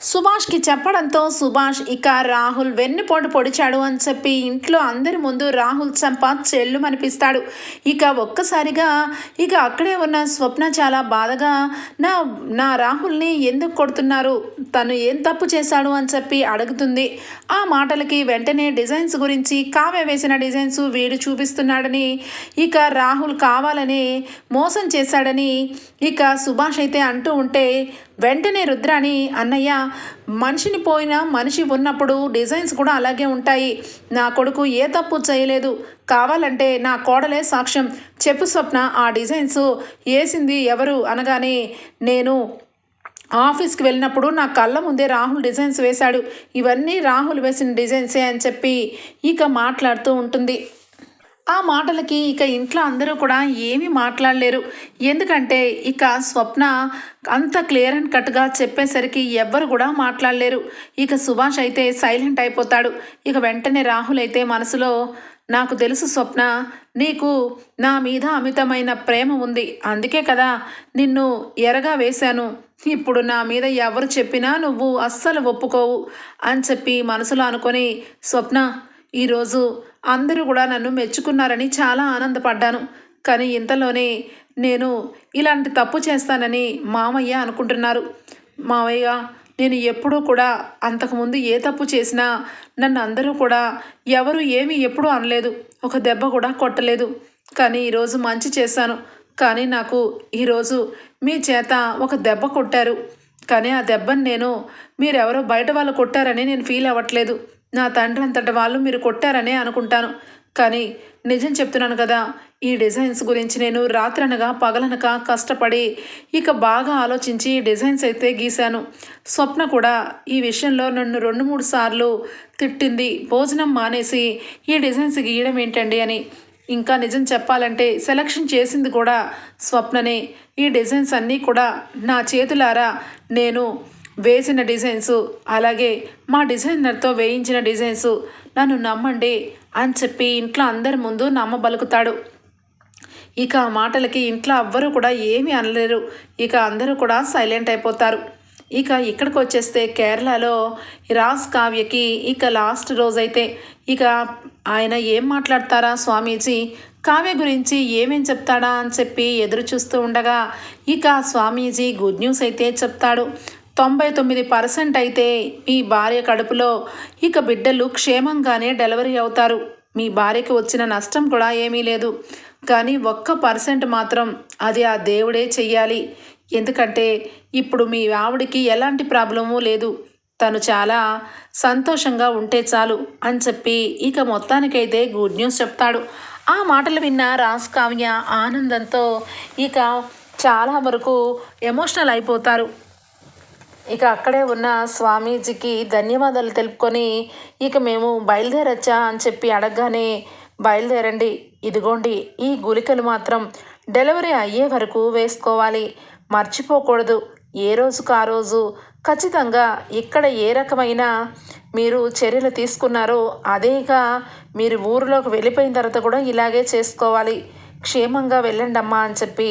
సుభాష్కి చెప్పడంతో సుభాష్ ఇక రాహుల్ వెన్నుపోటు పొడిచాడు అని చెప్పి ఇంట్లో అందరి ముందు రాహుల్ చంప చెల్లు అనిపిస్తాడు ఇక ఒక్కసారిగా ఇక అక్కడే ఉన్న స్వప్న చాలా బాధగా నా నా రాహుల్ని ఎందుకు కొడుతున్నారు? తను ఏం తప్పు చేశాడు? అని చెప్పి అడుగుతుంది. ఆ మాటలకి వెంటనే డిజైన్స్ గురించి కావ్య వేసిన డిజైన్స్ వీడు చూపిస్తున్నాడని ఇక రాహుల్ కావాలని మోసం చేశాడని ఇక సుభాష్ అయితే అంటూ ఉంటే వెంటనే రుద్రాని అన్నయ్య మనిషిని పోయిన మనిషి ఉన్నప్పుడు డిజైన్స్ కూడా అలాగే ఉంటాయి. నా కొడుకు ఏ తప్పు చేయలేదు. కావాలంటే నా కోడలే సాక్ష్యం. చెప్పు స్వప్న ఆ డిజైన్స్ వేసింది ఎవరు? అనగానే నేను ఆఫీస్కి వెళ్ళినప్పుడు నా కళ్ళ ముందే రాహుల్ డిజైన్స్ వేశాడు. ఇవన్నీ రాహుల్ వేసిన డిజైన్సే అని చెప్పి ఇక మాట్లాడుతూ ఉంటుంది. ఆ మాటలకి ఇక ఇంట్లో అందరూ కూడా ఏమీ మాట్లాడలేరు. ఎందుకంటే ఇక స్వప్న అంత క్లియర్ అండ్ కట్గా చెప్పేసరికి ఎవ్వరు కూడా మాట్లాడలేరు. ఇక సుభాష్ అయితే సైలెంట్ అయిపోతాడు. ఇక వెంటనే రాహుల్ అయితే మనసులో నాకు తెలుసు స్వప్న నీకు నా మీద అమితమైన ప్రేమ ఉంది. అందుకే కదా నిన్ను ఎరగా వేశాను. ఇప్పుడు నా మీద ఎవరు చెప్పినా నువ్వు అస్సలు ఒప్పుకోవు అని చెప్పి మనసులో అనుకొని స్వప్న ఈరోజు అందరూ కూడా నన్ను మెచ్చుకున్నారని చాలా ఆనందపడ్డాను. కానీ ఇంతలోనే నేను ఇలాంటి తప్పు చేస్తానని మామయ్య అనుకుంటున్నారు. మామయ్య నేను ఎప్పుడూ కూడా అంతకుముందు ఏ తప్పు చేసినా నన్ను అందరూ కూడా ఎవరు ఏమీ ఎప్పుడూ అనలేదు. ఒక దెబ్బ కూడా కొట్టలేదు. కానీ ఈరోజు మంచి చేశాను. కానీ నాకు ఈరోజు మీ చేత ఒక దెబ్బ కొట్టారు. కానీ ఆ దెబ్బని నేను మీరెవరో బయట వాళ్ళు కొట్టారని నేను ఫీల్ అవ్వట్లేదు. నా తండ్రి అంతటి వాళ్ళు మీరు కొట్టారనే అనుకుంటాను. కానీ నిజం చెప్తున్నాను కదా ఈ డిజైన్స్ గురించి నేను రాత్రనగా పగలనక కష్టపడి ఇక బాగా ఆలోచించి డిజైన్స్ అయితే గీశాను. స్వప్న కూడా ఈ విషయంలో నన్ను రెండు మూడు సార్లు తిట్టింది. భోజనం మానేసి ఈ డిజైన్స్ గీయడం ఏంటండి అని. ఇంకా నిజం చెప్పాలంటే సెలక్షన్ చేసింది కూడా స్వప్ననే. ఈ డిజైన్స్ అన్నీ కూడా నా చేతులారా నేను వేసిన డిజైన్స్ అలాగే మా డిజైనర్తో వేయించిన డిజైన్స్ నన్ను నమ్మండి అని చెప్పి ఇంట్లో అందరి ముందు నమ్మబలుకుతాడు ఇక ఆ మాటలకి ఇంట్లో ఎవ్వరూ కూడా ఏమీ అనలేరు. ఇక అందరూ కూడా సైలెంట్ అయిపోతారు. ఇక ఇక్కడికి వచ్చేస్తే కేరళలో రాస్ కావ్యకి ఇక లాస్ట్ రోజైతే. ఇక ఆయన ఏం మాట్లాడతారా స్వామీజీ? కావ్య గురించి ఏమేం చెప్తాడా అని చెప్పి ఎదురు చూస్తూ ఉండగా ఇక స్వామీజీ గుడ్ న్యూస్ అయితే చెప్తాడు. తొంభై తొమ్మిది పర్సెంట్ అయితే మీ భార్య కడుపులో ఇక బిడ్డలు క్షేమంగానే డెలివరీ అవుతారు. మీ భార్యకి వచ్చిన నష్టం కూడా ఏమీ లేదు. కానీ ఒక్క పర్సెంట్ మాత్రం అది ఆ దేవుడే చెయ్యాలి. ఎందుకంటే ఇప్పుడు మీ ఆవిడికి ఎలాంటి ప్రాబ్లము లేదు. తను చాలా సంతోషంగా ఉంటే చాలు అని చెప్పి ఇక మొత్తానికైతే గుడ్ న్యూస్ చెప్తాడు. ఆ మాటలు విన్న రాస్ కావ్య ఆనందంతో ఇక చాలా వరకు ఎమోషనల్ అయిపోతారు. ఇక అక్కడే ఉన్న స్వామీజీకి ధన్యవాదాలు తెలుపుకొని ఇక మేము బయలుదేరచ్చా? అని చెప్పి అడగగానే బయలుదేరండి ఇదిగోండి ఈ గుళికలు మాత్రం డెలివరీ అయ్యే వరకు వేసుకోవాలి మర్చిపోకూడదు. ఏ రోజుకు ఆ రోజు? ఖచ్చితంగా ఇక్కడ ఏ రకమైన మీరు చర్యలు తీసుకున్నారో అదేగా మీరు ఊరిలోకి వెళ్ళిపోయిన తర్వాత కూడా ఇలాగే చేసుకోవాలి. క్షేమంగా వెళ్ళండమ్మా అని చెప్పి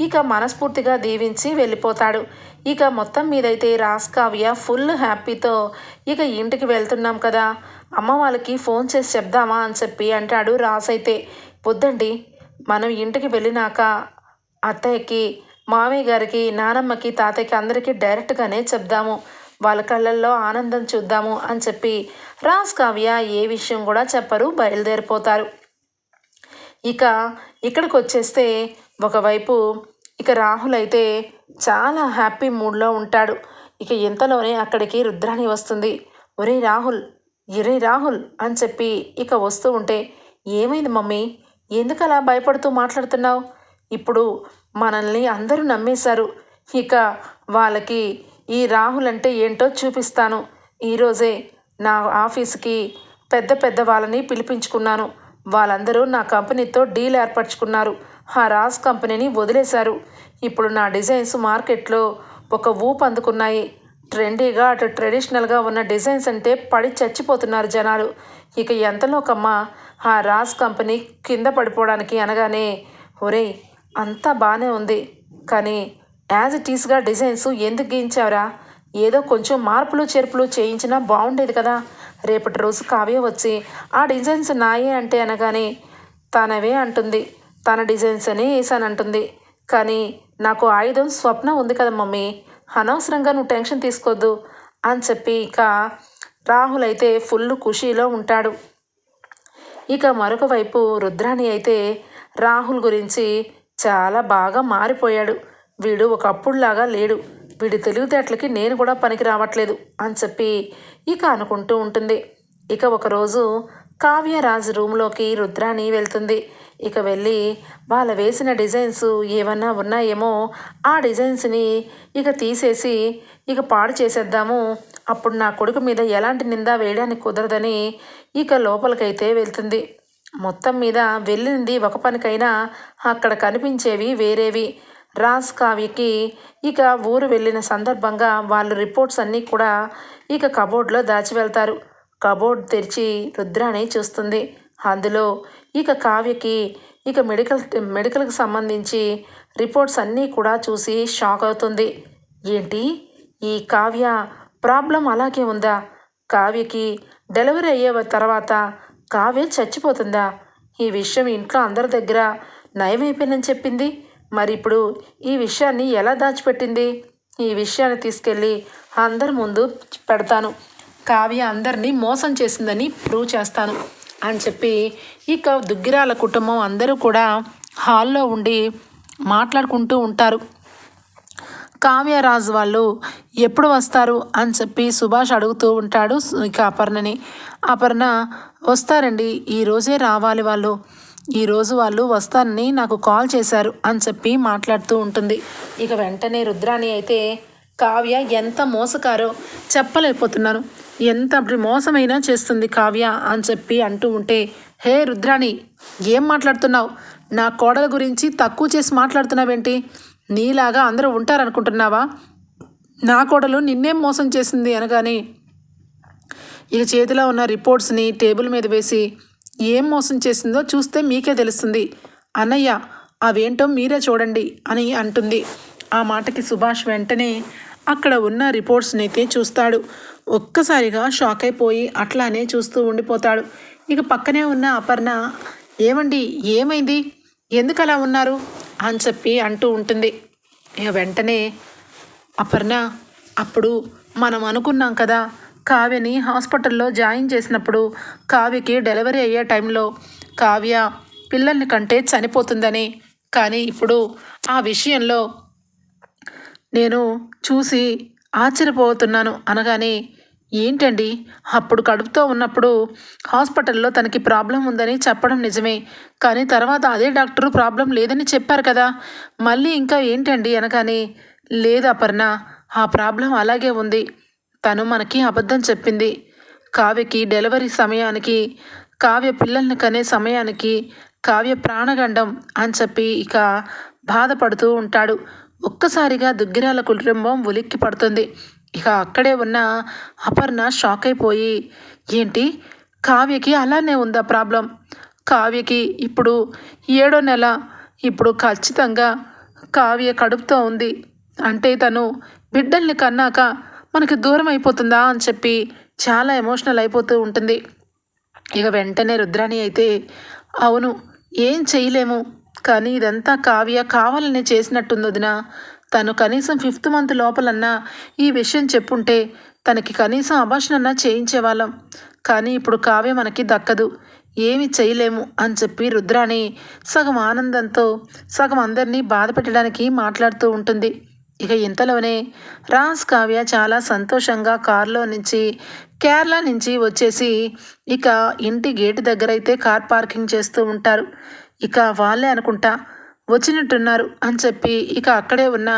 ఇక మనస్ఫూర్తిగా దీవించి వెళ్ళిపోతాడు. ఇక మొత్తం మీదైతే రాస్ కావ్య ఫుల్ హ్యాపీతో ఇక ఇంటికి వెళ్తున్నాం కదా అమ్మ వాళ్ళకి ఫోన్ చేసి చెప్దామా అని చెప్పి అంటాడు రాస్ అయితే. వద్దండి మనం ఇంటికి వెళ్ళినాక అత్తయ్యకి మామయ్య గారికి నానమ్మకి తాతయ్యకి అందరికీ డైరెక్ట్గానే చెప్దాము. వాళ్ళ కళ్ళల్లో ఆనందం చూద్దాము అని చెప్పి రాస్ కావ్య ఏ విషయం కూడా చెప్పరు బయలుదేరిపోతారు. ఇక ఇక్కడికి వచ్చేస్తే ఒకవైపు ఇక రాహుల్ అయితే చాలా హ్యాపీ మూడ్లో ఉంటాడు. ఇక ఇంతలోనే అక్కడికి రుద్రాణి వస్తుంది. ఒరే రాహుల్ ఇరే రాహుల్ అని చెప్పి ఇక వస్తూ ఉంటే ఏమైంది మమ్మీ? ఎందుకు అలా భయపడుతూ మాట్లాడుతున్నావు? ఇప్పుడు మనల్ని అందరూ నమ్మేశారు. ఇక వాళ్ళకి ఈ రాహుల్ అంటే ఏంటో చూపిస్తాను. ఈరోజే నా ఆఫీస్కి పెద్ద పెద్ద వాళ్ళని పిలిపించుకున్నాను. వాళ్ళందరూ నా కంపెనీతో డీల్ ఏర్పరచుకున్నారు. ఆ రాజ్ కంపెనీని వదిలేశారు. ఇప్పుడు నా డిజైన్స్ మార్కెట్లో ఒక ఊపు అందుకున్నాయి. ట్రెండీగా అటు ట్రెడిషనల్గా ఉన్న డిజైన్స్ అంటే పడి చచ్చిపోతున్నారు జనాలు. ఇక ఎంతలోకమ్మా ఆ రాజ్ కంపెనీ కింద పడిపోవడానికి అనగానే ఒరేయ్ అంతా బాగానే ఉంది. కానీ యాజ్ ఇట్ ఈస్గా డిజైన్స్ ఎందుకు గీయించావురా? ఏదో కొంచెం మార్పులు చేర్పులు చేయించినా బాగుండేది కదా. రేపటి రోజు కావ్య వచ్చి ఆ డిజైన్స్ నాయే అంటే అనగానే తనవే అంటుంది. తన డిజైన్స్ అని వేసానంటుంది కానీ నాకు ఆయుధం స్వప్న ఉంది కదా మమ్మీ. అనవసరంగా నువ్వు టెన్షన్ తీసుకోవద్దు అని చెప్పి ఇక రాహుల్ అయితే ఫుల్ ఖుషీలో ఉంటాడు. ఇక మరొక వైపు రుద్రాణి అయితే రాహుల్ గురించి చాలా బాగా మారిపోయాడు. వీడు ఒకప్పుడులాగా లేడు. వీడి తెలివితేటలకి నేను కూడా పనికి రావట్లేదు అని చెప్పి ఇక అనుకుంటూ ఉంటుంది. ఇక ఒకరోజు కావ్యరాజ్ రూమ్లోకి రుద్రాణి వెళ్తుంది. ఇక వెళ్ళి వాళ్ళ వేసిన డిజైన్స్ ఏమన్నా ఉన్నాయేమో ఆ డిజైన్స్ని ఇక తీసేసి ఇక పాడు చేసేద్దాము. అప్పుడు నా కొడుకు మీద ఎలాంటి నిందా వేయడానికి కుదరదని ఇక లోపలికైతే వెళ్తుంది. మొత్తం మీద వెళ్ళింది ఒక పనికైనా అక్కడ కనిపించేవి వేరేవి. రాజ్ కావ్యకి ఇక ఊరు వెళ్ళిన సందర్భంగా వాళ్ళు రిపోర్ట్స్ అన్నీ కూడా ఇక కబోర్డ్లో దాచి వెళ్తారు. కబోర్డ్ తెరిచి రుద్రాణి చూస్తుంది. అందులో ఇక కావ్యకి ఇక మెడికల్ మెడికల్కి సంబంధించి రిపోర్ట్స్ అన్నీ కూడా చూసి షాక్ అవుతుంది. ఏంటి? ఈ కావ్య ప్రాబ్లం అలాగే ఉందా? కావ్యకి డెలివరీ అయ్యే తర్వాత కావ్య చచ్చిపోతుందా? ఈ విషయం ఇంట్లో అందరి దగ్గర నయమైపోయిందని చెప్పింది. మరి ఇప్పుడు ఈ విషయాన్ని ఎలా దాచిపెట్టింది? ఈ విషయాన్ని తీసుకెళ్ళి అందరి ముందు పెడతాను. కావ్య అందరినీ మోసం చేసిందని ప్రూవ్ చేస్తాను. అని చెప్పి ఇక దుగ్గిరాల కుటుంబం అందరూ కూడా హాల్లో ఉండి మాట్లాడుకుంటూ ఉంటారు. కావ్యరాజు వాళ్ళు ఎప్పుడు వస్తారు అని చెప్పి సుభాష్ అడుగుతూ ఉంటాడు ఇక అపర్ణని. అపర్ణ వస్తారండి ఈరోజే రావాలి వాళ్ళు. ఈరోజు వాళ్ళు వస్తారని నాకు కాల్ చేశారు అని చెప్పి మాట్లాడుతూ ఉంటుంది. ఇక వెంటనే రుద్రాణి అయితే కావ్య ఎంత మోసకారో చెప్పలేకపోతున్నాను ఎంత మోసమైనా చేస్తుంది కావ్య అని చెప్పి అంటూ ఉంటే హే రుద్రాణి ఏం మాట్లాడుతున్నావు? నా కోడల గురించి తక్కువ చేసి మాట్లాడుతున్నావేంటి? నీలాగా అందరూ ఉంటారనుకుంటున్నావా? నా కోడలు నిన్నేం మోసం చేసింది అనగానే ఇక చేతిలో ఉన్న రిపోర్ట్స్ని టేబుల్ మీద వేసి ఏం మోసం చేసిందో చూస్తే మీకే తెలుస్తుంది. అన్నయ్య అవేంటో మీరే చూడండి అని అంటుంది. ఆ మాటకి సుభాష్ వెంటనే అక్కడ ఉన్న రిపోర్ట్స్ని అయితే చూస్తాడు. ఒక్కసారిగా షాక్ అయిపోయి అట్లానే చూస్తూ ఉండిపోతాడు. ఇక పక్కనే ఉన్న అపర్ణ ఏమండి ఏమైంది? ఎందుకు అలా ఉన్నారు? అని చెప్పి అంటూ ఉంటుంది. ఇక వెంటనే అపర్ణ అప్పుడు మనం అనుకున్నాం కదా కావ్యని హాస్పిటల్లో జాయిన్ చేసినప్పుడు కావ్యకి డెలివరీ అయ్యే టైంలో కావ్య పిల్లల్ని కంటే చనిపోతుందని. కానీ ఇప్పుడు ఆ విషయంలో నేను చూసి ఆశ్చర్యపోతున్నాను అనగానే ఏంటండి? అప్పుడు కడుపుతో ఉన్నప్పుడు హాస్పిటల్లో తనకి ప్రాబ్లం ఉందని చెప్పడం నిజమే. కానీ తర్వాత అదే డాక్టరు ప్రాబ్లం లేదని చెప్పారు కదా. మళ్ళీ ఇంకా ఏంటండి? అనగానే లేదు అపర్ణ ఆ ప్రాబ్లం అలాగే ఉంది. తను మనకి అబద్ధం చెప్పింది. కావ్యకి డెలివరీ సమయానికి కావ్య పిల్లల్ని కనే సమయానికి కావ్య ప్రాణగండం అని చెప్పి ఇక బాధపడుతూ ఉంటాడు. ఒక్కసారిగా దుగ్గిరాల కుటుంబం ఉలిక్కి పడుతుంది. ఇక అక్కడే ఉన్న అపర్ణ షాక్ అయిపోయి ఏంటి? కావ్యకి అలానే ఉందా ప్రాబ్లం? కావ్యకి ఇప్పుడు ఏడో నెల. ఇప్పుడు ఖచ్చితంగా కావ్య కడుపుతో ఉంది. అంటే తను బిడ్డల్ని కన్నాక మనకి దూరం అయిపోతుందా? అని చెప్పి చాలా ఎమోషనల్ అయిపోతూ ఉంటుంది. ఇక వెంటనే రుద్రాణి అయితే అవును ఏం చేయలేము. కానీ ఇదంతా కావ్య కావాలని చేసినట్టుంది వదిన. తను కనీసం ఫిఫ్త్ మంత్ లోపలన్నా ఈ విషయం చెప్పుంటే తనకి కనీసం అభాషణన్నా చేయించేవాళ్ళం. కానీ ఇప్పుడు కావ్య మనకి దక్కదు. ఏమి చేయలేము అని చెప్పి రుద్రాణి సగం ఆనందంతో సగం అందరినీ బాధ పెట్టడానికి మాట్లాడుతూ ఉంటుంది. ఇక ఇంతలోనే రాజ్ కావ్య చాలా సంతోషంగా కారులో నుంచి కేరళ నుంచి వచ్చేసి ఇక ఇంటి గేటు దగ్గర అయితే కార్ పార్కింగ్ చేస్తూ ఉంటారు. ఇక వాళ్ళే అనుకుంటా వచ్చినట్టున్నారు అని చెప్పి ఇక అక్కడే ఉన్న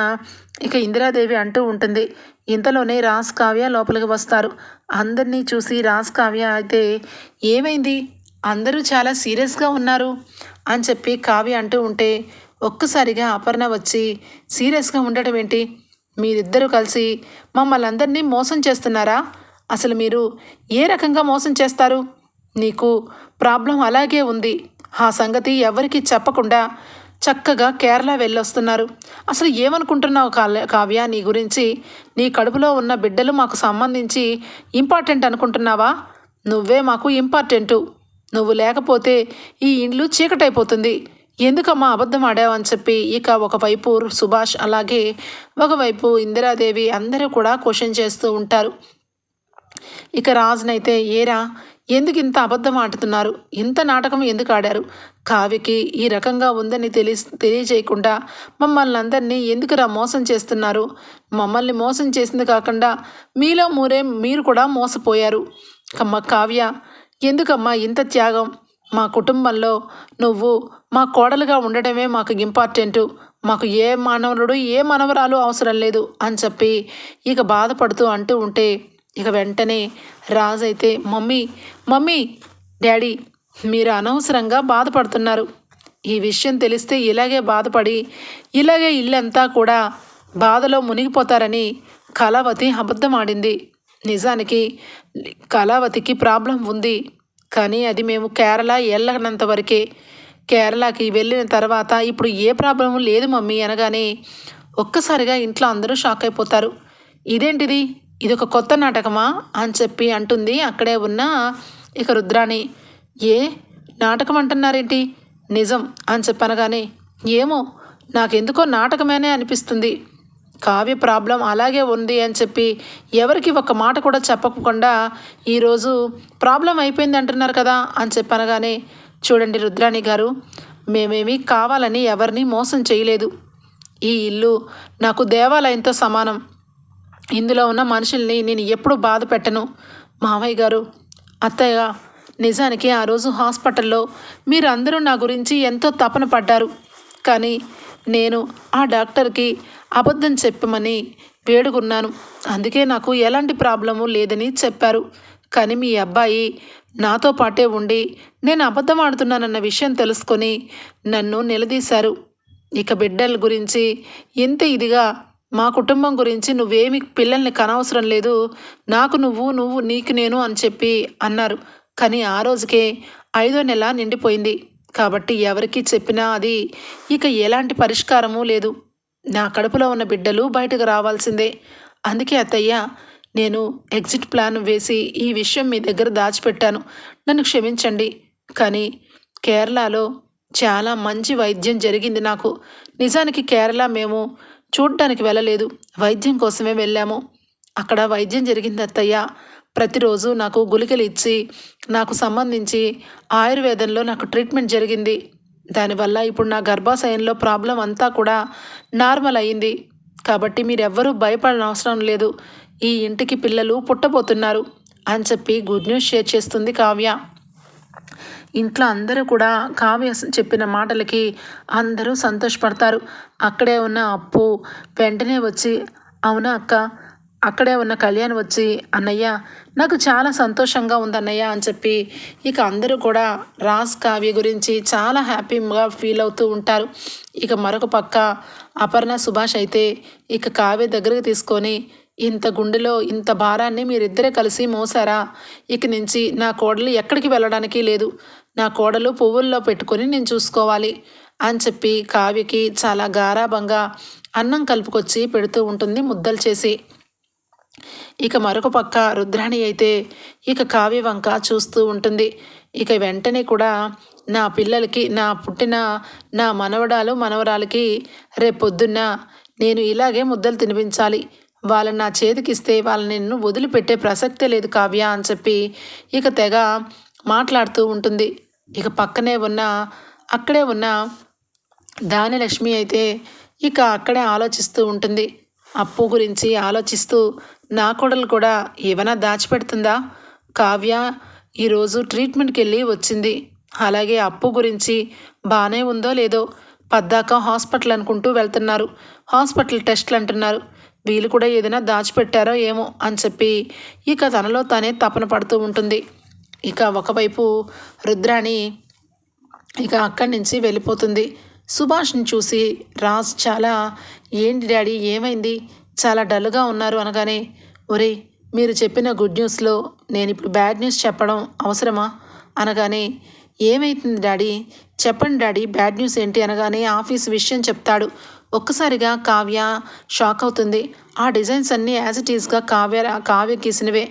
ఇక ఇందిరాదేవి అంటూ ఉంటుంది. ఇంతలోనే రాస్ కావ్య లోపలికి వస్తారు. అందరినీ చూసి రాస్ కావ్య అయితే ఏమైంది? అందరూ చాలా సీరియస్గా ఉన్నారు అని చెప్పి కావ్య అంటూ ఉంటే ఒక్కసారిగా అపర్ణ వచ్చి సీరియస్గా ఉండటం ఏంటి? మీరిద్దరూ కలిసి మమ్మల్ని అందరినీ మోసం చేస్తున్నారా? అసలు మీరు ఏ రకంగా మోసం చేస్తారు? నీకు ప్రాబ్లం అలాగే ఉంది. ఆ సంగతి ఎవరికీ చెప్పకుండా చక్కగా కేరళ వెళ్ళొస్తున్నారు. అసలు ఏమనుకుంటున్నావు కావ్య? నీ గురించి నీ కడుపులో ఉన్న బిడ్డలు మాకు సంబంధించి ఇంపార్టెంట్ అనుకుంటున్నావా? నువ్వే మాకు ఇంపార్టెంటు. నువ్వు లేకపోతే ఈ ఇండ్లు చీకటైపోతుంది. ఎందుకమ్మా అబద్ధం ఆడావని చెప్పి ఇక ఒకవైపు సుభాష్ అలాగే ఒకవైపు ఇందిరాదేవి అందరూ కూడా క్వశ్చన్ చేస్తూ ఉంటారు. ఇక రాజునైతే ఏరా? ఎందుకు ఇంత అబద్ధం ఆడుతున్నారు? ఇంత నాటకం ఎందుకు ఆడారు? కావ్యకి ఈ రకంగా ఉందని తెలి తెలియజేయకుండా మమ్మల్ని అందరినీ ఎందుకురా మోసం చేస్తున్నారు? మమ్మల్ని మోసం చేసింది కాకుండా మీలో మూరే మీరు కూడా మోసపోయారు. అమ్మ కావ్య ఎందుకమ్మా ఇంత త్యాగం? మా కుటుంబంలో నువ్వు మా కోడలుగా ఉండటమే మాకు ఇంపార్టెంటు. మాకు ఏ మానవుడు ఏ మనవరాలు అవసరం లేదు అని చెప్పి ఇక బాధపడుతూ అంటూ ఉంటే ఇక వెంటనే రాజు అయితే మమ్మీ మమ్మీ డాడీ మీరు అనవసరంగా బాధపడుతున్నారు. ఈ విషయం తెలిస్తే ఇలాగే బాధపడి ఇలాగే ఇల్లంతా కూడా బాధలో మునిగిపోతారని కళావతి అబద్ధం ఆడింది నిజానికి కళావతికి ప్రాబ్లం ఉంది. కానీ అది మేము కేరళ వెళ్ళనంత వరకే. కేరళకి వెళ్ళిన తర్వాత ఇప్పుడు ఏ ప్రాబ్లం లేదు మమ్మీ అనగానే ఒక్కసారిగా ఇంట్లో అందరూ షాక్ అయిపోతారు. ఇదేంటిది? ఇది ఒక కొత్త నాటకమా అని చెప్పి అంటుంది. అక్కడే ఉన్న ఇక రుద్రాణి ఏ నాటకం అంటున్నారేంటి నిజం అని చెప్పనగానే ఏమో నాకెందుకో నాటకమేనే అనిపిస్తుంది. కావ్య ప్రాబ్లం అలాగే ఉంది అని చెప్పి ఎవరికి ఒక మాట కూడా చెప్పకుండా ఈరోజు ప్రాబ్లం అయిపోయింది అంటున్నారు కదా అని చెప్పనగానే చూడండి రుద్రాణి గారు మేమేమి కావాలని ఎవరిని మోసం చేయలేదు. ఈ ఇల్లు నాకు దేవాలయంతో సమానం. ఇందులో ఉన్న మనుషుల్ని నేను ఎప్పుడు బాధ పెట్టను. మావయ్య గారు అత్తయ్య నిజానికి ఆ రోజు హాస్పిటల్లో మీరందరూ నా గురించి ఎంతో తపన పడ్డారు. కానీ నేను ఆ డాక్టర్కి అబద్ధం చెప్పమని వేడుకున్నాను. అందుకే నాకు ఎలాంటి ప్రాబ్లము లేదని చెప్పారు. కానీ మీ అబ్బాయి నాతో పాటే ఉండి నేను అబద్ధం ఆడుతున్నానన్న విషయం తెలుసుకొని నన్ను నిలదీశారు. ఇక బిడ్డల గురించి ఎంత ఇదిగా మా కుటుంబం గురించి నువ్వేమి పిల్లల్ని కనవసరం లేదు. నాకు నువ్వు నువ్వు నీకు నేను అని చెప్పి అన్నారు. కానీ ఆ రోజుకే ఐదో నెల నిండిపోయింది. కాబట్టి ఎవరికి చెప్పినా అది ఇక ఎలాంటి పరిష్కారము లేదు. నా కడుపులో ఉన్న బిడ్డలు బయటకు రావాల్సిందే. అందుకే అత్తయ్య నేను ఎగ్జిట్ ప్లాన్ వేసి ఈ విషయం మీ దగ్గర దాచిపెట్టాను. నన్ను క్షమించండి. కానీ కేరళలో చాలా మంచి వైద్యం జరిగింది నాకు. నిజానికి కేరళ మేము చూడటానికి వెళ్ళలేదు. వైద్యం కోసమే వెళ్ళాము. అక్కడ వైద్యం జరిగింది అత్తయ్య. ప్రతిరోజు నాకు గుళికలు ఇచ్చి నాకు సంబంధించి ఆయుర్వేదంలో నాకు ట్రీట్మెంట్ జరిగింది. దానివల్ల ఇప్పుడు నా గర్భాశయంలో ప్రాబ్లం అంతా కూడా నార్మల్ అయింది. కాబట్టి మీరెవ్వరూ భయపడిన అవసరం లేదు. ఈ ఇంటికి పిల్లలు పుట్టబోతున్నారు అని చెప్పి గుడ్ న్యూస్ షేర్ చేస్తుంది కావ్య. ఇంట్లో అందరూ కూడా కావ్య చెప్పిన మాటలకి అందరూ సంతోషపడతారు. అక్కడే ఉన్న అప్పు వెంటనే వచ్చి అవునా అక్క? అక్కడే ఉన్న కళ్యాణ్ వచ్చి అన్నయ్య నాకు చాలా సంతోషంగా ఉంది అన్నయ్య అని చెప్పి ఇక అందరూ కూడా రాజ్ కావ్య గురించి చాలా హ్యాపీగా ఫీల్ అవుతూ ఉంటారు. ఇక మరొక పక్క అపర్ణ సుభాష్ అయితే ఇక కావ్య దగ్గరకు తీసుకొని ఇంత గుండెలో ఇంత భారాన్ని మీరిద్దరే కలిసి మోసారా? ఇక నుంచి నా కోడలు ఎక్కడికి వెళ్ళడానికి లేదు. నా కోడలు పువ్వుల్లో పెట్టుకొని నేను చూసుకోవాలి అని చెప్పి కావ్యకి చాలా గారాభంగా అన్నం కలుపుకొచ్చి పెడుతూ ఉంటుంది ముద్దలు చేసి. ఇక మరొక పక్క రుద్రాణి అయితే ఇక కావ్య వంక చూస్తూ ఉంటుంది. ఇక వెంటనే కూడా నా పిల్లలకి నా పుట్టిన నా మనవడాలు మనవరాలకి రేపొద్దున్న నేను ఇలాగే ముద్దలు తినిపించాలి. వాళ్ళని నా చేతికిస్తే వాళ్ళని నిన్ను వదిలిపెట్టే ప్రసక్తే లేదు కావ్య అని చెప్పి ఇక తెగ మాట్లాడుతూ ఉంటుంది. ఇక పక్కనే ఉన్న అక్కడే ఉన్న దానిలక్ష్మి అయితే ఇక అక్కడే ఆలోచిస్తూ ఉంటుంది. అప్పు గురించి ఆలోచిస్తూ నా కొడలు కూడా ఏమైనా దాచిపెడుతుందా? కావ్య ఈరోజు ట్రీట్మెంట్కి వెళ్ళి వచ్చింది. అలాగే అప్పు గురించి బాగానే ఉందో లేదో పద్దాక హాస్పిటల్ అనుకుంటూ వెళ్తున్నారు. హాస్పిటల్ టెస్ట్లు అంటున్నారు. వీళ్ళు కూడా ఏదైనా దాచిపెట్టారో ఏమో అని చెప్పి ఇక తనలో తానే తపన పడుతూ ఉంటుంది. ఇక ఒకవైపు రుద్రాణి ఇక అక్కడి నుంచి వెళ్ళిపోతుంది. సుభాష్ని చూసి రాజ్ చాలా ఏంటి డాడీ ఏమైంది? చాలా డల్గా ఉన్నారు అనగానే ఒరే మీరు చెప్పిన గుడ్ న్యూస్లో నేను ఇప్పుడు బ్యాడ్ న్యూస్ చెప్పడం అవసరమా? అనగానే ఏమైతుంది డాడీ? చెప్పండి డాడీ బ్యాడ్ న్యూస్ ఏంటి? అనగానే ఆఫీస్ విషయం చెప్తాడు. ఒక్కసారిగా కావ్య షాక్ అవుతుంది. ఆ డిజైన్స్ అన్నీ యాజ్ ఇట్ ఈస్గా కావ్య కావ్య గీసినవే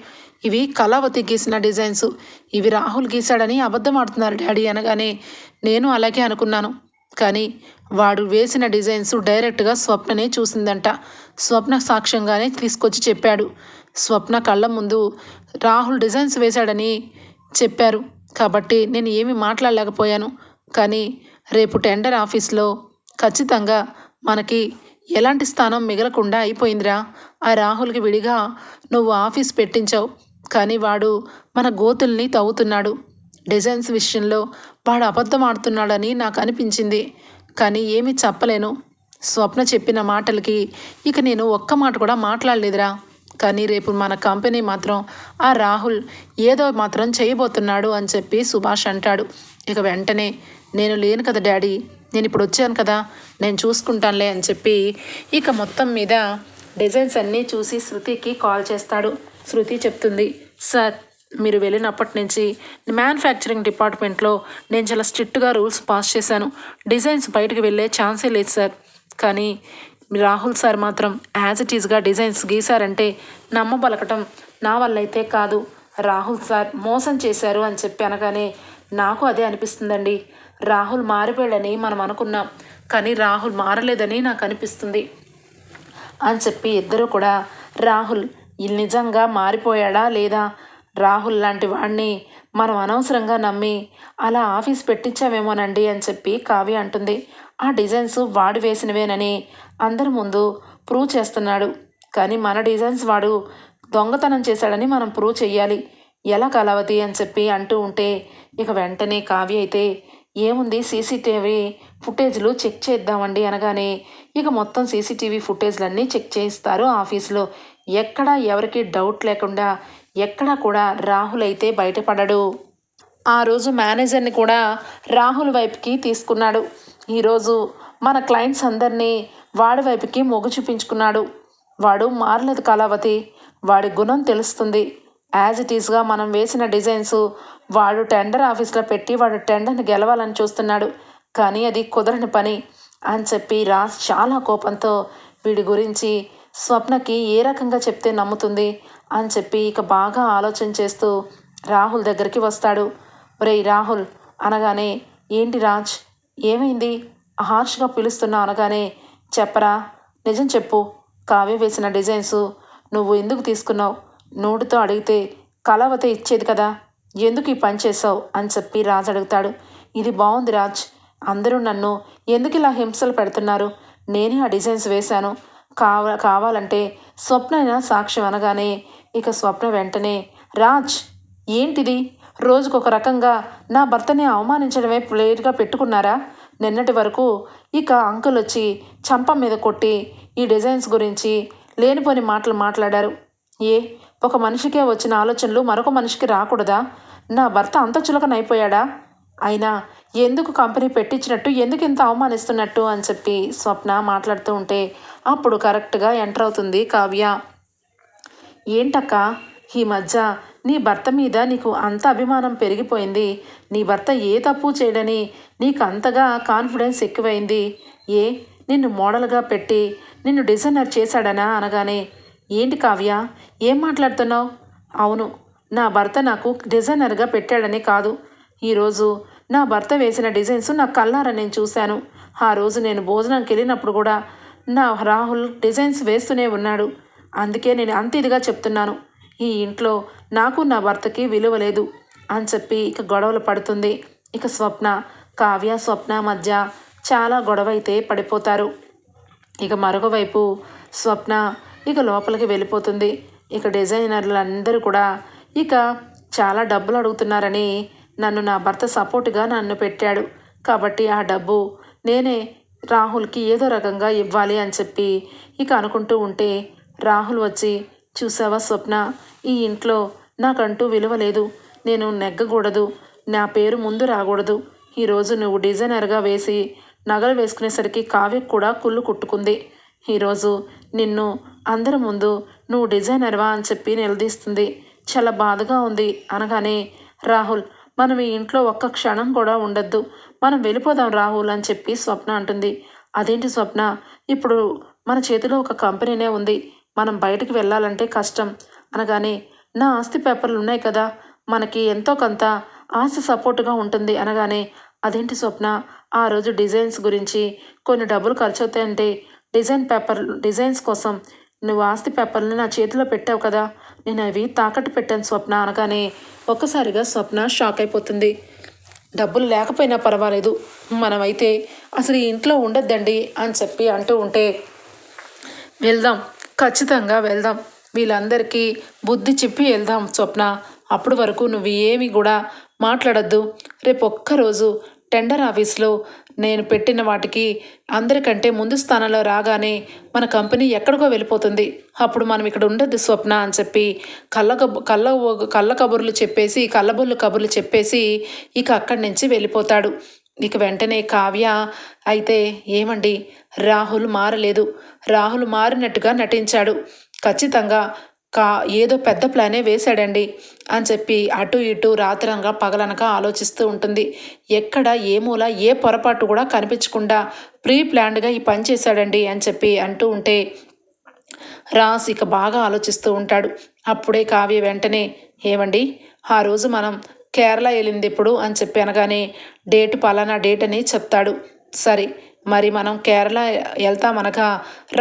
ఇవి కళావతి గీసిన డిజైన్స్. ఇవి రాహుల్ గీశాడని అబద్ధం ఆడుతున్నారు డాడీ అనగానే నేను అలాగే అనుకున్నాను. కానీ వాడు వేసిన డిజైన్స్ డైరెక్ట్గా స్వప్ననే చూసిందంట. స్వప్న సాక్ష్యంగానే తీసుకొచ్చి చెప్పాడు. స్వప్న కళ్ళ ముందు రాహుల్ డిజైన్స్ వేశాడని చెప్పారు. కాబట్టి నేను ఏమీ మాట్లాడలేకపోయాను. కానీ రేపు టెండర్ ఆఫీస్లో ఖచ్చితంగా మనకి ఎలాంటి స్థానం మిగలకుండా అయిపోయిందిరా. ఆ రాహుల్కి విడిగా నువ్వు ఆఫీస్ పెట్టించావు. కానీ వాడు మన గోతుల్ని తవ్వుతున్నాడు. డిజైన్స్ విషయంలో వాడు అబద్ధం ఆడుతున్నాడని నాకు అనిపించింది. కానీ ఏమీ చెప్పలేను. స్వప్న చెప్పిన మాటలకి ఇక నేను ఒక్క మాట కూడా మాట్లాడలేదురా. కానీ రేపు మన కంపెనీ మాత్రం ఆ రాహుల్ ఏదో మాత్రం చేయబోతున్నాడు అని చెప్పి సుభాష్ అంటాడు. ఇక వెంటనే నేను లేను కదా డాడీ నేను ఇప్పుడు వచ్చాను కదా నేను చూసుకుంటానులే అని చెప్పి ఇక మొత్తం మీద డిజైన్స్ అన్నీ చూసి శృతికి కాల్ చేస్తాడు. శృతి చెప్తుంది సార్ మీరు వెళ్ళినప్పటి నుంచి మ్యానుఫ్యాక్చరింగ్ డిపార్ట్మెంట్లో నేను చాలా స్ట్రిక్ట్గా రూల్స్ పాస్ చేశాను. డిజైన్స్ బయటకు వెళ్ళే ఛాన్సే లేదు సార్. కానీ రాహుల్ సార్ మాత్రం యాజ్ ఇట్ ఈస్గా డిజైన్స్ గీశారంటే నమ్మబలకటం నా వల్ల అయితే కాదు. రాహుల్ సార్ మోసం చేశారు అని చెప్పి అనగానే నాకు అదే అనిపిస్తుందండి. రాహుల్ మారిపోయాడని మనం అనుకున్నాం కానీ రాహుల్ మారలేదని నాకు అనిపిస్తుంది అని చెప్పి ఇద్దరు కూడా రాహుల్ నిజంగా మారిపోయాడా లేదా? రాహుల్ లాంటి వాడిని మనం అనవసరంగా నమ్మి అలా ఆఫీస్ పెట్టించామేమోనండి అని చెప్పి కావ్య అంటుంది. ఆ డిజైన్స్ వాడు వేసినవేనని అందరి ముందు ప్రూవ్ చేస్తున్నాడు. కానీ మన డిజైన్స్ వాడు దొంగతనం చేశాడని మనం ప్రూవ్ చెయ్యాలి. ఎలా కలవతి అని చెప్పి అంటూ ఉంటే ఇక వెంటనే కావ్య అయితే ఏముంది సీసీటీవీ ఫుటేజ్లు చెక్ చేద్దామండి అనగానే ఇక మొత్తం సీసీటీవీ ఫుటేజ్లన్నీ చెక్ చేయిస్తారు ఆఫీస్లో. ఎక్కడా ఎవరికి డౌట్ లేకుండా ఎక్కడా కూడా రాహుల్ అయితే బయటపడడు. ఆ రోజు మేనేజర్ని కూడా రాహుల్ వైపుకి తీసుకున్నాడు. ఈరోజు మన క్లయింట్స్ అందరినీ వాడి వైపుకి మొగ్గు చూపించుకున్నాడు. వాడు మారలేదు కళావతి వాడి గుణం తెలుస్తుంది. యాజ్ ఇట్ ఈస్గా మనం వేసిన డిజైన్స్ వాడు టెండర్ ఆఫీస్లో పెట్టి వాడు టెండర్ని గెలవాలని చూస్తున్నాడు. కానీ అది కుదరని పని అని చెప్పి రాజ్ చాలా కోపంతో వీడి గురించి స్వప్నకి ఏ రకంగా చెప్తే నమ్ముతుంది అని చెప్పి ఇక బాగా ఆలోచన చేస్తూ రాహుల్ దగ్గరికి వస్తాడు. ఒరేయ్ రాహుల్ అనగానే ఏంటి రాజ్? ఏమైంది? హార్ష్గా పిలుస్తున్నా అనగానే చెప్పరా నిజం చెప్పు. కావ్య వేసిన డిజైన్స్ నువ్వు ఎందుకు తీసుకున్నావు? నోటితో అడిగితే కలవత ఇచ్చేది కదా. ఎందుకు ఈ పని చేసావు అని చెప్పి రాజ్ అడుగుతాడు. ఇది బాగుంది రాజ్. అందరూ నన్ను ఎందుకు ఇలా హింసలు పెడుతున్నారు? నేనే ఆ డిజైన్స్ వేశాను. కావ కావాలంటే స్వప్న సాక్ష్యం అనగానే ఇక స్వప్న వెంటనే రాజ్ ఏంటిది? రోజుకొక రకంగా నా భర్తని అవమానించడమే ప్లేట్గా పెట్టుకున్నారా? నిన్నటి వరకు ఇక అంకుల్ వచ్చి చంప మీద కొట్టి ఈ డిజైన్స్ గురించి లేనిపోని మాటలు మాట్లాడారు. ఏ ఒక మనిషికే వచ్చిన ఆలోచనలు మరొక మనిషికి రాకూడదా? నా భర్త అంత చులకనైపోయాడా? అయినా ఎందుకు కంపెనీ పెట్టించినట్టు ఎందుకు ఇంత అవమానిస్తున్నట్టు? అని చెప్పి స్వప్న మాట్లాడుతూ ఉంటే అప్పుడు కరెక్ట్గా ఎంటర్ అవుతుంది కావ్య. ఏంటక్క? ఈ మధ్య నీ భర్త మీద నీకు అంత అభిమానం పెరిగిపోయింది. నీ భర్త ఏ తప్పు చేయడని నీకు అంతగా కాన్ఫిడెన్స్ ఎక్కువైంది. ఏ? నిన్ను మోడల్గా పెట్టి నిన్ను డిజైనర్ చేశాడనా అనగానే ఏంటి కావ్య? ఏం మాట్లాడుతున్నావు? అవును నా భర్త నాకు డిజైనర్గా పెట్టాడని కాదు. ఈరోజు నా భర్త వేసిన డిజైన్స్ నా కల్లారా నేను చూశాను. ఆ రోజు నేను భోజనంకి వెళ్ళినప్పుడు కూడా నా రాహుల్ డిజైన్స్ వేస్తూనే ఉన్నాడు. అందుకే నేను అంత ఇదిగా చెప్తున్నాను. ఈ ఇంట్లో నాకు నా భర్తకి విలువ లేదు అని చెప్పి ఇక గొడవలు పడుతుంది. ఇక స్వప్న కావ్య స్వప్న మధ్య చాలా గొడవ అయితే పడిపోతారు. ఇక మరొక వైపు స్వప్న ఇక లోపలికి వెళ్ళిపోతుంది. ఇక డిజైనర్లు అందరూ కూడా ఇక చాలా డబ్బులు అడుగుతున్నారని నన్ను నా భర్త సపోర్ట్గా నన్ను పెట్టాడు. కాబట్టి ఆ డబ్బు నేనే రాహుల్కి ఏదో రకంగా ఇవ్వాలి అని చెప్పి ఇక అనుకుంటూ ఉంటే రాహుల్ వచ్చి చూసావా స్వప్న? ఈ ఇంట్లో నాకంటూ విలువ లేదు. నేను నెగ్గకూడదు. నా పేరు ముందు రాకూడదు. ఈరోజు నువ్వు డిజైనర్గా వేసి నగలు వేసుకునేసరికి కావ్య కూడా కుళ్ళు కుట్టుకుంది. ఈరోజు నిన్ను అందరి ముందు నువ్వు డిజైనర్వా అని చెప్పి నిలదీస్తుంది. చాలా బాధగా ఉంది. అనగానే రాహుల్ మనం ఈ ఇంట్లో ఒక్క క్షణం కూడా ఉండొద్దు. మనం వెళ్ళిపోదాం రాహుల్ అని చెప్పి స్వప్న అంటుంది. అదేంటి స్వప్న? ఇప్పుడు మన చేతిలో ఒక కంపెనీనే ఉంది. మనం బయటకు వెళ్ళాలంటే కష్టం. అనగానే నా ఆస్తి పేపర్లు ఉన్నాయి కదా. మనకి ఎంతో కొంత ఆస్తి సపోర్టుగా ఉంటుంది. అనగానే అదేంటి స్వప్న? ఆ రోజు డిజైన్స్ గురించి కొన్ని డబ్బులు ఖర్చు అవుతాయంటే డిజైన్ పేపర్ డిజైన్స్ కోసం నువ్వు ఆస్తి పేపర్ని నా చేతిలో పెట్టావు కదా. నేను అవి తాకట్టు పెట్టాను స్వప్న అనగానే ఒక్కసారిగా స్వప్న షాక్ అయిపోతుంది. డబ్బులు లేకపోయినా పర్వాలేదు. మనమైతే అసలు ఈ ఇంట్లో ఉండొద్దండి అని చెప్పి అంటూ ఉంటే వెళ్దాం ఖచ్చితంగా వెళ్దాం. వీళ్ళందరికీ బుద్ధి చెప్పి వెళ్దాం స్వప్న. అప్పటి వరకు నువ్వు ఏమి కూడా మాట్లాడద్దు. రేపు ఒక్కరోజు టెండర్ ఆఫీస్లో నేను పెట్టిన వాటికి అందరికంటే ముందు స్థానంలో రాగానే మన కంపెనీ ఎక్కడికో వెళ్ళిపోతుంది. అప్పుడు మనం ఇక్కడ ఉండదు స్వప్న అని చెప్పి కళ్ళ కబు కళ్ళ కళ్ళ కబుర్లు చెప్పేసి కళ్ళబొల్లు కబుర్లు చెప్పేసి ఇక అక్కడి నుంచి వెళ్ళిపోతాడు. ఇక వెంటనే కావ్య అయితే ఏమండి? రాహుల్ మారలేదు. రాహుల్ మారినట్టుగా నటించాడు. ఖచ్చితంగా కా ఏదో పెద్ద ప్లానే వేశాడండి అని చెప్పి అటు ఇటు రాత్రంగా పగలనక ఆలోచిస్తూ ఉంటుంది. ఎక్కడ ఏ మూల ఏ పొరపాటు కూడా కనిపించకుండా ప్రీ ప్లాన్డ్గా ఈ పని చేశాడండి అని చెప్పి అంటూ ఉంటే రాస్ ఇక బాగా ఆలోచిస్తూ ఉంటాడు. అప్పుడే కావ్య వెంటనే ఏమండి ఆ రోజు మనం కేరళ వెళ్ళింది ఇప్పుడు అని చెప్పి అనగానే డేట్ పలానా డేట్ అని చెప్తాడు. సరే మరి మనం కేరళ వెళ్తామనగా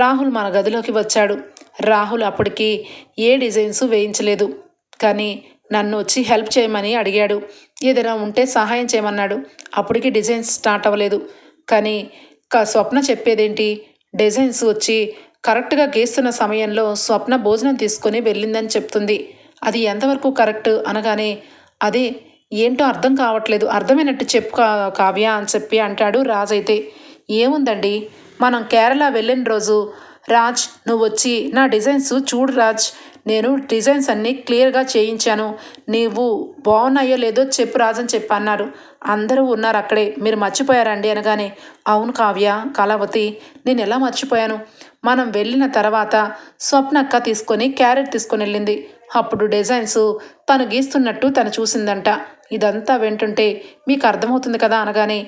రాహుల్ మన గదిలోకి వచ్చాడు. రాహుల్ అప్పటికి ఏ డిజైన్స్ వేయించలేదు. కానీ నన్ను వచ్చి హెల్ప్ చేయమని అడిగాడు. ఏదైనా ఉంటే సహాయం చేయమన్నాడు. అప్పటికి డిజైన్స్ స్టార్ట్ అవ్వలేదు. కానీ కా స్వప్న చెప్పేదేంటి? డిజైన్స్ వచ్చి కరెక్ట్గా గీస్తున్న సమయంలో స్వప్న భోజనం తీసుకొని వెళ్ళిందని చెప్తుంది. అది ఎంతవరకు కరెక్ట్ అనగానే అదే ఏంటో అర్థం కావట్లేదు. అర్థమైనట్టు చెప్పు కావ్య అని చెప్పి అంటాడు రాజ్ అయితే. ఏముందండి? మనం కేరళ వెళ్ళిన రోజు రాజ్ నువ్వు వచ్చి నా డిజైన్స్ చూడు రాజ్. నేను డిజైన్స్ అన్నీ క్లియర్గా చేయించాను. నీవు బాగున్నాయో లేదో చెప్పు రాజ్ అని చెప్పి అన్నారు. అందరూ ఉన్నారు అక్కడే. మీరు మర్చిపోయారండి అనగానే అవును కావ్య కళావతి నేను ఎలా మర్చిపోయాను? మనం వెళ్ళిన తర్వాత స్వప్నక్క తీసుకొని క్యారెట్ తీసుకొని వెళ్ళింది. అప్పుడు డిజైన్స్ తను గీస్తున్నట్టు తను చూసిందంట. ఇదంతా వింటుంటే మీకు అర్థమవుతుంది కదా అనగానే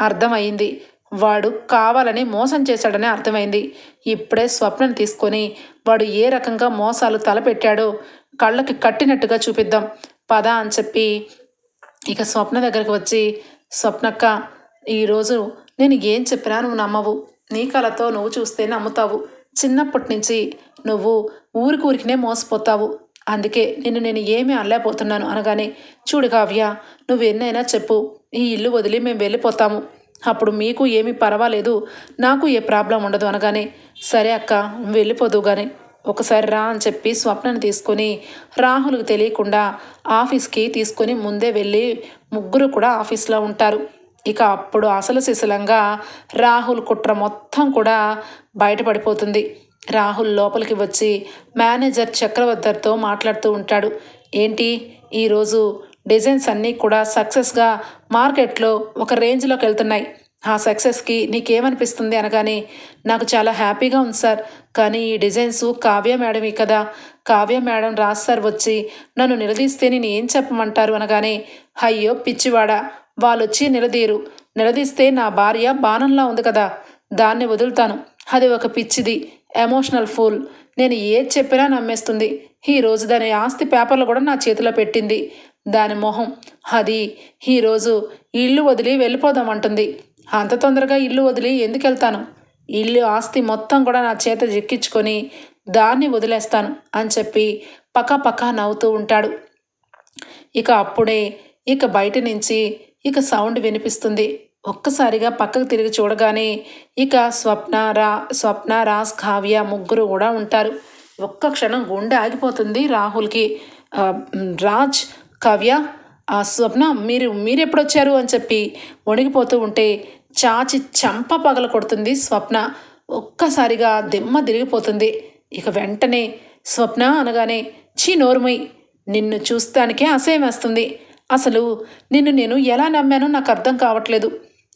అర్థమైంది వాడు కావాలని మోసం చేశాడని అర్థమైంది. ఇప్పుడే స్వప్నం తీసుకొని వాడు ఏ రకంగా మోసాలు తలపెట్టాడో కళ్ళకి కట్టినట్టుగా చూపిద్దాం. పద అని చెప్పి ఇక స్వప్న దగ్గరికి వచ్చి స్వప్నక్క ఈరోజు నేను ఏం చెప్పినా నువ్వు నమ్మవు. నీ కళతో నువ్వు చూస్తే నమ్ముతావు. చిన్నప్పటి నుంచి నువ్వు ఊరికి ఊరికినే మోసపోతావు. అందుకే నిన్ను నేను ఏమీ అనలేకపోతున్నాను అనగానే చూడు కావ్య నువ్వు ఎన్నైనా చెప్పు. ఈ ఇల్లు వదిలి మేము వెళ్ళిపోతాము. అప్పుడు మీకు ఏమీ పర్వాలేదు నాకు ఏ ప్రాబ్లం ఉండదు అనగానే సరే అక్క వెళ్ళిపోదు కానీ ఒకసారి రా అని చెప్పి స్వప్నను తీసుకొని రాహుల్కి తెలియకుండా ఆఫీస్కి తీసుకొని ముందే వెళ్ళి ముగ్గురు కూడా ఆఫీస్లో ఉంటారు. ఇక అప్పుడు అసలు శిశలంగా రాహుల్ కుట్ర మొత్తం కూడా బయటపడిపోతుంది. రాహుల్ లోపలికి వచ్చి మేనేజర్ చక్రవర్తితో మాట్లాడుతూ ఉంటాడు. ఏంటి? ఈరోజు డిజైన్స్ అన్నీ కూడా సక్సెస్గా మార్కెట్లో ఒక రేంజ్లోకి వెళ్తున్నాయి. ఆ సక్సెస్కి నీకేమనిపిస్తుంది అనగానే నాకు చాలా హ్యాపీగా ఉంది సార్. కానీ ఈ డిజైన్స్ కావ్య మేడమే కదా. కావ్య మేడం రాజ్ సార్ వచ్చి నన్ను నిలదీస్తే నేను ఏం చెప్పమంటారు అనగానే అయ్యో పిచ్చివాడా వాళ్ళు వచ్చి నిలదీరు నిలదీస్తే నా భార్య బాణంలా ఉంది కదా. దాన్ని వదులుతాను. అది ఒక పిచ్చిది ఎమోషనల్ ఫూల్. నేను ఏది చెప్పినా నమ్మేస్తుంది. ఈ రోజు దాని ఆస్తి పేపర్లు కూడా నా చేతిలో పెట్టింది. దాని మొహం. అది ఈరోజు ఇల్లు వదిలి వెళ్ళిపోదామంటుంది అంత తొందరగా ఇల్లు వదిలి ఎందుకు వెళ్తాను? ఇల్లు ఆస్తి మొత్తం కూడా నా చేత జిక్కించుకొని దాన్ని వదిలేస్తాను అని చెప్పి పక్క నవ్వుతూ ఉంటాడు. ఇక అప్పుడే ఇక బయట నుంచి ఇక సౌండ్ వినిపిస్తుంది. ఒక్కసారిగా పక్కకు తిరిగి చూడగానే ఇక స్వప్న రా స్వప్న రాజ్ కావ్య ముగ్గురు కూడా ఉంటారు. ఒక్క క్షణం గుండె ఆగిపోతుంది రాహుల్కి. రాజ్ కావ్య ఆ స్వప్న మీరు మీరెప్పుడు వచ్చారు అని చెప్పి వణిగిపోతూ ఉంటే చాచి చంప పగల కొడుతుంది స్వప్న. ఒక్కసారిగా దిమ్మ తిరిగిపోతుంది. ఇక వెంటనే స్వప్న అనగానే చీ నోరుమై నిన్ను చూస్తానికే అసహ్యం వేస్తుంది. అసలు నిన్ను నేను ఎలా నమ్మానో నాకు అర్థం కావట్లేదు.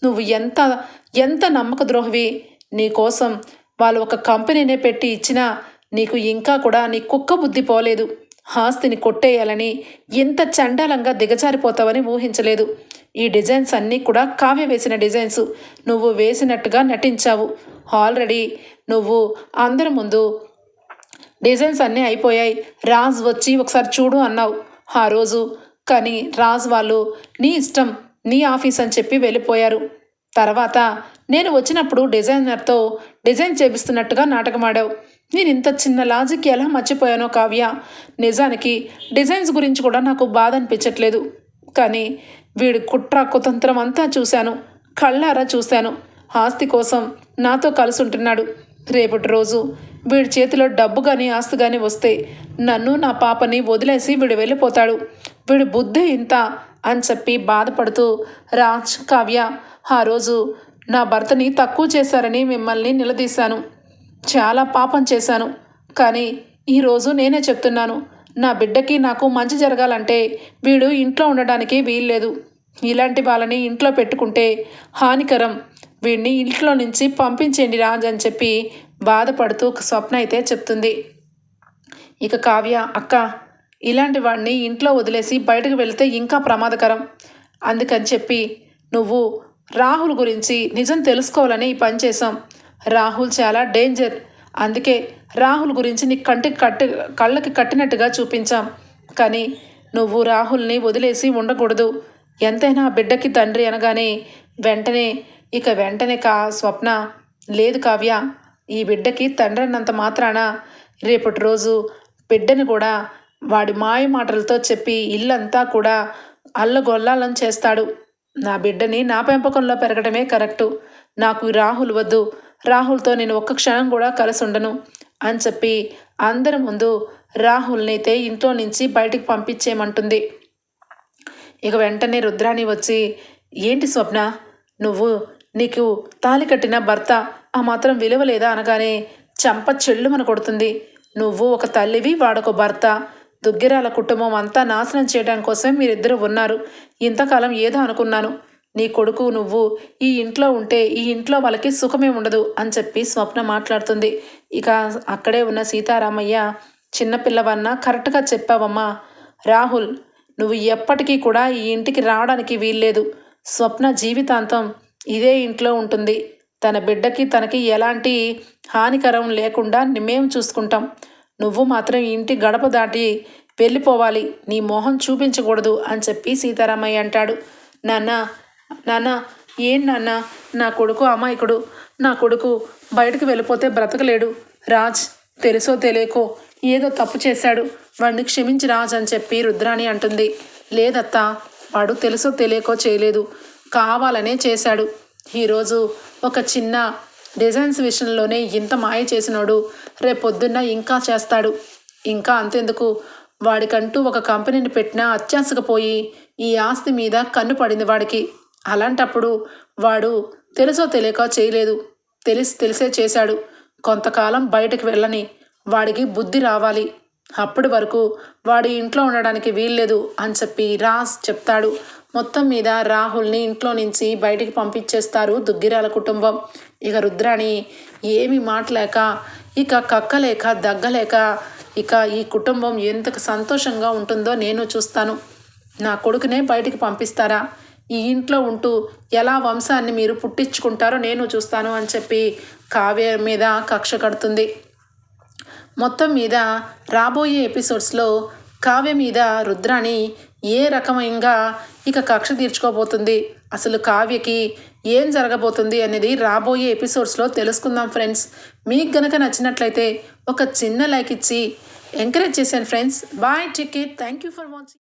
నువ్వు ఎంత ఎంత నమ్మక ద్రోహవి. నీకోసం వాళ్ళు ఒక కంపెనీనే పెట్టి ఇచ్చినా నీకు ఇంకా కూడా నీ కుక్క బుద్ధి పోలేదు. ఆస్తిని కొట్టేయాలని ఎంత చండాలంగా దిగజారిపోతావని ఊహించలేదు. ఈ డిజైన్స్ అన్నీ కూడా కావ్య వేసిన డిజైన్స్. నువ్వు వేసినట్టుగా నటించావు. ఆల్రెడీ నువ్వు అందరి ముందు డిజైన్స్ అన్నీ అయిపోయాయి. రాజ్ వచ్చి ఒకసారి చూడు అన్నావు. ఆ రోజు కానీ రాజ్ వాళ్ళు నీ ఇష్టం నీ ఆఫీస్ అని చెప్పి వెళ్ళిపోయారు. తర్వాత నేను వచ్చినప్పుడు డిజైనర్తో డిజైన్ చేపిస్తున్నట్టుగా నాటకమాడావు. నేను ఇంత చిన్న లాజిక్ ఎలా మర్చిపోయానో కావ్య. నిజానికి డిజైన్స్ గురించి కూడా నాకు బాధ అనిపించట్లేదు. కానీ వీడి కుట్ర కుతంత్రం అంతా చూశాను. కళ్ళారా చూశాను. ఆస్తి కోసం నాతో కలిసి ఉంటున్నాడు రేపటి రోజు వీడి చేతిలో డబ్బు కానీ ఆస్తి కానీ వస్తే నన్ను నా పాపని వదిలేసి వీడు వెళ్ళిపోతాడు. వీడి బుద్ధి ఇంత అని చెప్పి బాధపడుతూ రాజ్ కావ్య ఆ రోజు నా భర్తని తక్కువ చేశారని మిమ్మల్ని నిలదీశాను. చాలా పాపం చేశాను. కానీ ఈరోజు నేనే చెప్తున్నాను నా బిడ్డకి నాకు మంచి జరగాలంటే వీడు ఇంట్లో ఉండడానికి వీల్లేదు. ఇలాంటి వాళ్ళని ఇంట్లో పెట్టుకుంటే హానికరం. వీడిని ఇంట్లో నుంచి పంపించండి రాజ్ అని చెప్పి బాధపడుతూ స్వప్న అయితే చెప్తుంది. ఇక కావ్య అక్క ఇలాంటి వాడిని ఇంట్లో వదిలేసి బయటకు వెళితే ఇంకా ప్రమాదకరం. అందుకని చెప్పి నువ్వు రాహుల్ గురించి నిజం తెలుసుకోవాలని ఈ పని చేసాం రాహుల్ చాలా డేంజర్. అందుకే రాహుల్ గురించి నీ కంటికి కట్టి కళ్ళకి కట్టినట్టుగా చూపించాం. కానీ నువ్వు రాహుల్ని వదిలేసి ఉండకూడదు. ఎంతైనా బిడ్డకి తండ్రి అనగానే వెంటనే ఇక వెంటనే కా స్వప్న. లేదు కావ్య ఈ బిడ్డకి తండ్రి అన్నంత మాత్రాన. రేపటి రోజు బిడ్డని కూడా వాడి మాయ మాటలతో చెప్పి ఇల్లంతా కూడా అల్లగొల్లాలని చేస్తాడు. నా బిడ్డని నా పెంపకంలో పెరగడమే కరెక్టు. నాకు రాహుల్ వద్దు. రాహుల్తో నేను ఒక్క క్షణం కూడా కలిసి ఉండను అని చెప్పి అందరి ముందు రాహుల్నైతే ఇంట్లో నుంచి బయటికి పంపించేయమంటుంది. ఇక వెంటనే రుద్రాణి వచ్చి ఏంటి స్వప్న? నువ్వు నీకు తాలి కట్టిన భర్త ఆ మాత్రం విలువ లేదా అనగానే చంప చెల్లుమన కొడుతుంది. నువ్వు ఒక తల్లివి వాడొక భర్త. దుగ్గిరాల కుటుంబం అంతా నాశనం చేయడం కోసమే మీరిద్దరు ఉన్నారు. ఇంతకాలం ఏదో అనుకున్నాను. నీ కొడుకు నువ్వు ఈ ఇంట్లో ఉంటే ఈ ఇంట్లో వాళ్ళకి సుఖమే ఉండదు అని చెప్పి స్వప్న మాట్లాడుతుంది. ఇక అక్కడే ఉన్న సీతారామయ్య చిన్నపిల్లవన్నా కరెక్ట్గా చెప్పావమ్మా. రాహుల్ నువ్వు ఎప్పటికీ కూడా ఈ ఇంటికి రావడానికి వీల్లేదు. స్వప్న జీవితాంతం ఇదే ఇంట్లో ఉంటుంది. తన బిడ్డకి తనకి ఎలాంటి హానికరం లేకుండా మేము చూసుకుంటాం. నువ్వు మాత్రం ఇంటి గడప దాటి వెళ్ళిపోవాలి. నీ మొహం చూపించకూడదు అని చెప్పి సీతారామయ్య అంటాడు. నాన్న నాన్న ఏం నాన్న? నా కొడుకు అమాయకుడు. నా కొడుకు బయటకు వెళ్ళిపోతే బ్రతకలేడు. రాజ్ తెలుసో తెలియకో ఏదో తప్పు చేశాడు. వాడిని క్షమించి రాజ్ అని చెప్పి రుద్రాణి అంటుంది. లేదత్తా వాడు తెలుసో తెలియకో చేయలేదు. కావాలనే చేశాడు. ఈరోజు ఒక చిన్న డిజైన్స్ విషయంలోనే ఇంత మాయ చేసినోడు రేపొద్దున్న ఇంకా చేస్తాడు. ఇంకా అంతెందుకు? వాడికంటూ ఒక కంపెనీని పెట్టినా అత్యాసకపోయి ఈ ఆస్తి మీద కన్ను పడింది వాడికి. అలాంటప్పుడు వాడు తెలుసో తెలియక చేయలేదు. తెలిసి తెలిసే చేశాడు. కొంతకాలం బయటకు వెళ్ళని వాడికి బుద్ధి రావాలి. అప్పటి వరకు వాడి ఇంట్లో ఉండడానికి వీల్లేదు అని చెప్పి రాస్ చెప్తాడు. మొత్తం మీద రాహుల్ని ఇంట్లో నుంచి బయటికి పంపించేస్తారు దుగ్గిరాల కుటుంబం. ఇక రుద్రాణి ఏమి మాటలేక ఇక కక్కలేక దగ్గలేక ఇక ఈ కుటుంబం ఎంత సంతోషంగా ఉంటుందో నేను చూస్తాను. నా కొడుకునే బయటికి పంపిస్తారా? ఈ ఇంట్లో ఉంటూ ఎలా వంశాన్ని మీరు పుట్టించుకుంటారో నేను చూస్తాను అని చెప్పి కావ్య మీద కక్ష కడుతుంది. మొత్తం మీద రాబోయే ఎపిసోడ్స్లో కావ్య మీద రుద్రాణి ఏ రకమంగా ఇక కక్ష తీర్చుకోబోతుంది? అసలు కావ్యకి ఏం జరగబోతుంది అనేది రాబోయే ఎపిసోడ్స్లో తెలుసుకుందాం ఫ్రెండ్స్. మీకు గనక నచ్చినట్లయితే ఒక చిన్న లైక్ ఇచ్చి ఎంకరేజ్ చేశాను friends. Bye ticket thank you for watching.